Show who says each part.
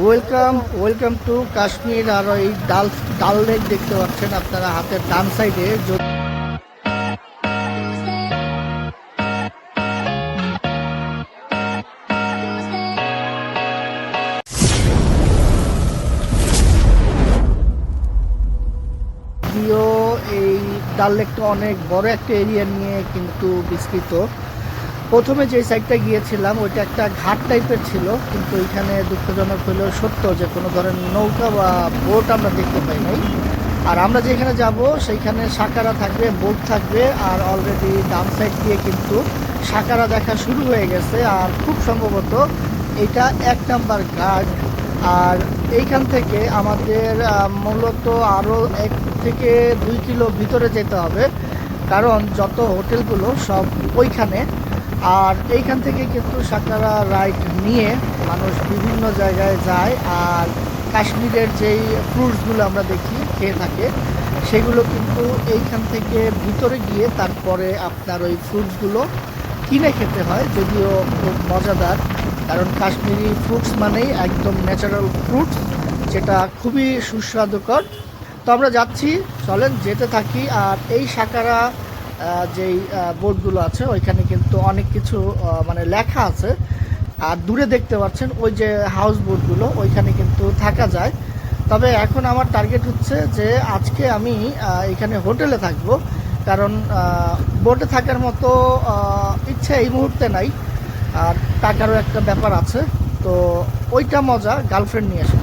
Speaker 1: Welcome welcome to Kashmir আর এই ডাল ডাল লেক দেখতে পাচ্ছেন আপনারা হাতের ডান সাইডে এই ডাল লেকটা অনেক বড় একটা এরিয়া নিয়ে কিন্তু বিস্তৃত। প্রথমে যে সাইডটা গিয়েছিলাম, ওইটা একটা ঘাট টাইপের ছিল, কিন্তু এখানে দুঃখজনক হলেও সত্য যে কোনো ধরনের নৌকা বা বোট আমরা দেখতে পাই নাই। আর আমরা যেখানে যাব, সেইখানে সাকারা থাকবে বোট থাকবে, আর অলরেডি ডান সাইড দিয়ে কিন্তু সাকারা দেখা শুরু হয়ে গেছে, আর খুব সম্ভবত এটা এক নাম্বার ঘাট। আর এইখান থেকে আমাদের মূলত আরও এক থেকে দুই কিলো ভিতরে যেতে হবে, কারণ যত হোটেলগুলো সব ওইখানে আর এইখান থেকে কিন্তু সাকারা রাইড নিয়ে মানুষ বিভিন্ন জায়গায় যায় আর কাশ্মীরের যেই ফ্রুটসগুলো আমরা দেখি, খেয়ে থাকে, সেগুলো কিন্তু এইখান থেকে ভিতরে গিয়ে তারপরে আপনার ওই ফ্রুটসগুলো কিনে খেতে হয়, যদিও খুব মজাদার। কারণ কাশ্মীরি ফ্রুটস মানেই একদম ন্যাচারাল ফ্রুটস যেটা খুবই সুস্বাদুকর। তো আমরা যাচ্ছি, চলেন যেতে থাকি, আর এই সাকারা যেই বোর্ডগুলো আছে, ওইখানে কিন্তু অনেক কিছু মানে লেখা আছে। আর দূরে দেখতে পাচ্ছেন, ওই যে হাউস বোর্ডগুলো ওইখানে কিন্তু থাকা যায়। তবে এখন আমার টার্গেট হচ্ছে যে আজকে আমি এখানে হোটেলে থাকব। কারণ বোটে থাকার মতো ইচ্ছে এই মুহূর্তে নাই। আর টাকারও একটা ব্যাপার আছে। তো ওইটা মজা গার্লফ্রেন্ড নিয়ে এসে